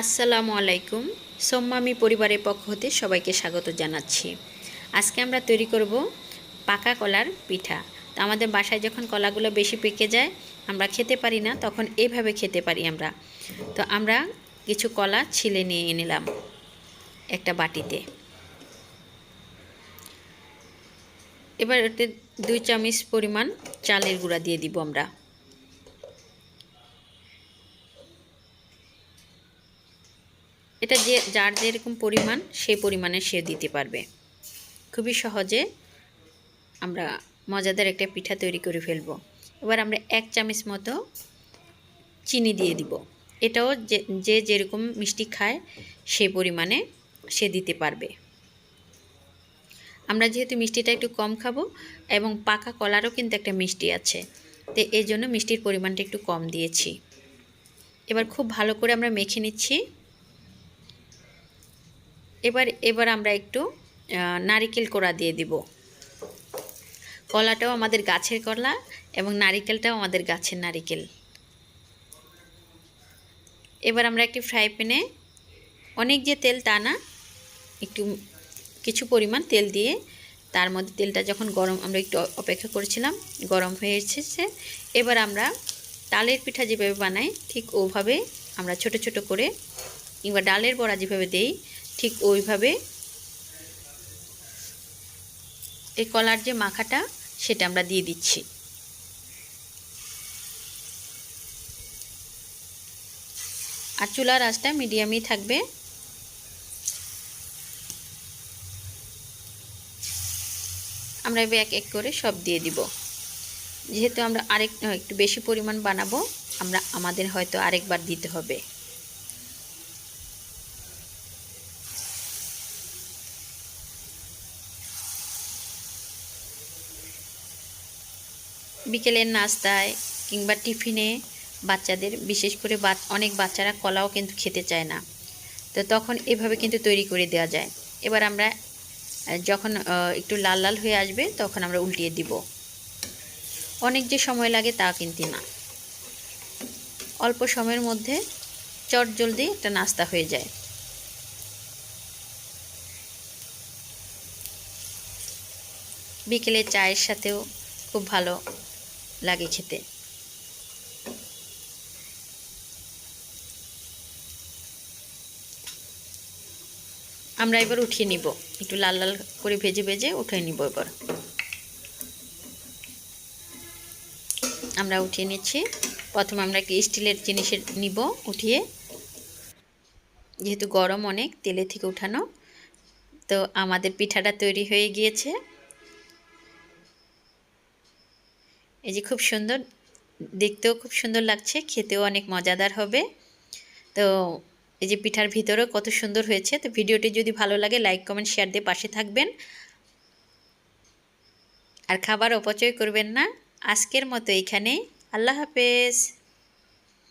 আসসালামু আলাইকুম। সোম্মামি পরিবারের পক্ষ হতে সবাইকে স্বাগত জানাচ্ছি। আজকে আমরা তৈরি করব পাকা কলার পিঠা। তো আমাদের বাসায় যখন কলাগুলো বেশি পেকে যায়, আমরা খেতে পারি না, তখন এভাবে খেতে পারি আমরা। তো আমরা কিছু কলা ছিলে নিয়ে নিলাম একটা বাটিতে। এবার এতে দুই চামচ পরিমাণ চালের গুঁড়া দিয়ে দিব আমরা। এটা যে, যার যেরকম পরিমাণ সেই পরিমাণে সে দিতে পারবে। খুবই সহজে আমরা মজাদার একটা পিঠা তৈরি করে ফেলব। এবার আমরা এক চামচ মতো চিনি দিয়ে দিব। এটাও যে যে যেরকম মিষ্টি খায় সেই পরিমাণে সে দিতে পারবে। আমরা যেহেতু মিষ্টিটা একটু কম খাব এবং পাকা কলারও কিন্তু একটা মিষ্টি আছে, তো এই জন্য মিষ্টির পরিমাণটা একটু কম দিয়েছি। এবার খুব ভালো করে আমরা মেখে নিচ্ছি। এবার এবার আমরা একটু নারিকেল কোড়া দিয়ে দিব। কলাটাও আমাদের গাছের কলা এবং নারিকেলটাও আমাদের গাছের নারিকেল। এবার আমরা একটি ফ্রাই প্যানে অনেক যে তেল তা না, একটু কিছু পরিমাণ তেল দিয়ে তার মধ্যে তেলটা যখন গরম, আমরা একটু অপেক্ষা করেছিলাম, গরম হয়ে এসেছে। এবার আমরা তালের পিঠা যেভাবে বানাই, ঠিক ওভাবে আমরা ছোট ছোট করে কিংবা ডালের বড়া যেভাবে দেই ঠিক ওইভাবে এই কলার যে মাখাটা, সেটা আমরা দিয়ে দিচ্ছি। আর চুলার আঁচটা মিডিয়ামই থাকবে। আমরা এবার এক এক করে সব দিয়ে দিব। যেহেতু আমরা আরেক, একটু বেশি পরিমাণ বানাবো, আমরা আমাদের হয়তো আরেকবার দিতে হবে। বিকেলের নাস্তায় কিংবা টিফিনে বাচ্চাদের, বিশেষ করে অনেক বাচ্চারা কলাও কিন্তু খেতে চায় না। তো তখন এভাবে কিন্তু তৈরি করে দেওয়া যায়। এবার আমরা যখন একটু লাল লাল হয়ে আসবে, তখন আমরা উল্টিয়ে দিব। অনেক যে সময় লাগে তা কিন্তু না। অল্প সময়ের মধ্যে চট জলদি একটা নাস্তা হয়ে যায়। বিকেলে চায়ের সাথেও খুব ভালো লাগে খেতে। আমরা এবার উঠিয়ে নিব। একটু লাল লাল করে ভেজে ভেজে উঠিয়ে নিব এবার। আমরা উঠিয়ে নিচ্ছি। প্রথমে আমরা একটি স্টিলের জিনিসের নিব উঠিয়ে। যেহেতু গরম অনেক, তেলে থেকে উঠানো। তো আমাদের পিঠাটা তৈরি হয়ে গিয়েছে। এই যে খুব সুন্দর, দেখতেও খুব সুন্দর লাগছে, খেতেও অনেক মজাদার হবে। তো এই যে পিঠার ভিতরেও কত সুন্দর হয়েছে, তো ভিডিওটি যদি ভালো লাগে, লাইক, কমেন্ট, শেয়ার দিয়ে পাশে থাকবেন। আর খাবার অপচয় করবেন না। আজকের মতো এখানে আল্লাহ হাফেজ।